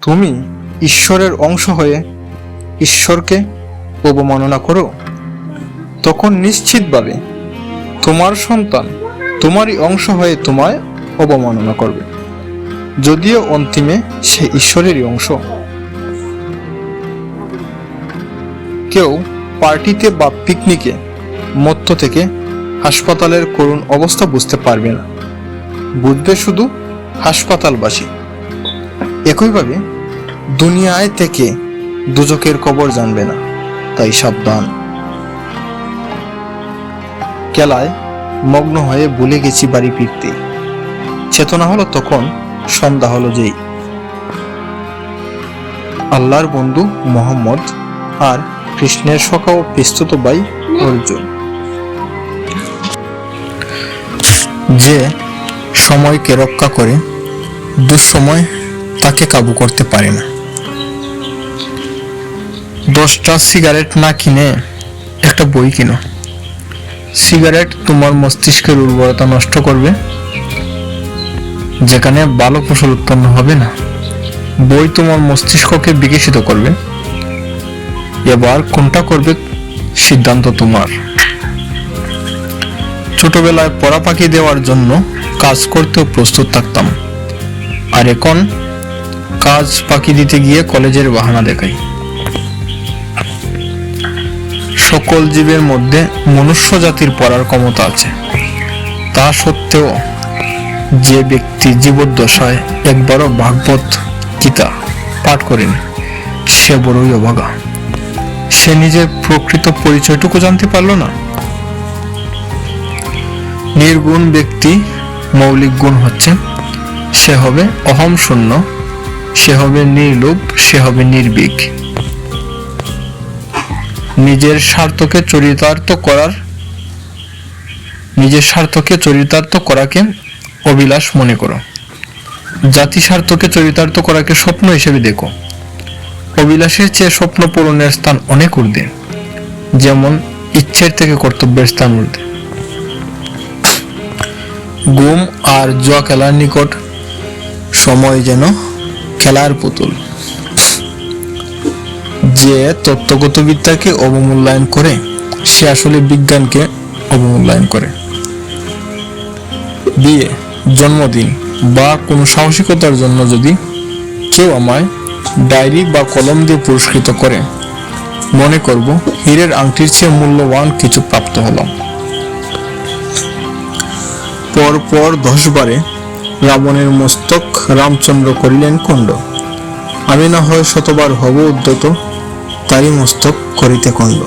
তুমি ঈশ্বরের অংশ হয়ে ঈশ্বরকে অবমাননা করো। তখন নিশ্চিতভাবে তোমার সন্তান তোমারই অংশ হয়ে তোমায় অবমাননা করবে। যদিও অন্তিমে সে ঈশ্বরেরই অংশ। কেউ পার্টিতে বা পিকনিকে মত্ত থেকে হাসপাতালের করুণ অবস্থা বুঝতে পারবে না। বুঝবে শুধু হাসপাতালবাসী। একইভাবে দুনিয়ায় থেকে দুজকের কবর জানবে না, তাই সাবধান। খেলায় মগ্ন হয়ে ভুলে গেছি বাড়ি ফিরতে। চেতনা হলো তখন, সন্ধ্যা হলো যেই। আল্লাহর বন্ধু মোহাম্মদ আর কৃষ্ণের সখা ও পিস্তুত ভাই অর্জুন। যে সময়কে রক্ষা করে, দুঃসময় তাকে কাবু করতে পারে না। দশটা সিগারেট না কিনে একটা বই কিনো। সিগারেট তোমার মস্তিষ্কের উর্বরতা নষ্ট করবে, যেখানে ভালো ফসল উৎপন্ন হবে না। বই তোমার মস্তিষ্ককে বিকশিত করবে। এবার কোনটা করবে সিদ্ধান্ত তোমার। ছোটবেলায় পড়া পাখি দেওয়ার জন্য কাজ করতেও প্রস্তুত থাকতাম। আর এখন কাজ পাখি দিতে গিয়ে কলেজের বাহানা দেখাই। সকল জীবের মধ্যে মনুষ্য জাতির পড়ার ক্ষমতা আছে। তা সত্ত্বেও যে ব্যক্তি জীবদ্দশায় একবারও ভাগবত গীতা পাঠ করেনি, সে বড়ই অভাগা। সে নিজের প্রকৃত পরিচয়টুকু জানতে পারল না। নির্গুণ ব্যক্তি মৌলিক গুণ হচ্ছে, সে হবে অহম শূন্য সে হবে নির্লোভ, সে হবে নির্ভীক। নিজের স্বার্থকে চরিতার্থ করার, নিজের স্বার্থকে চরিতার্থ করাকে অবিলাস মনে করো। জাতি স্বার্থকে চরিতার্থ করাকে স্বপ্ন হিসেবে দেখো। অবিলাসের চেয়ে স্বপ্ন পূরণের স্থান অনেক ঊর্ধ্বে, যেমন ইচ্ছের থেকে কর্তব্যের স্থান ঊর্ধ্বে। গুম আর জুয়া খেলার নিকট সময় যেন খেলার পুতুল। যে তত্ত্বগত বিদ্যাকে অবমূল্যায়ন করে, সে আসলে বিজ্ঞানকে অবমূল্যায়ন করে। বিয়ে, জন্মদিন বা কোনো সাহসিকতার জন্য যদি কেউ আমায় ডায়েরি বা কলম দিয়ে পুরস্কৃত করে, মনে করব হীরের আংটির চেয়ে মূল্যবান কিছু প্রাপ্ত হলাম। পর পর দশবারে রাবণের মস্তক রামচন্দ্র করিলেন কুণ্ড। আমি না হয় শতবার হব উদ্যত, তারই মস্তক করিতে খণ্ড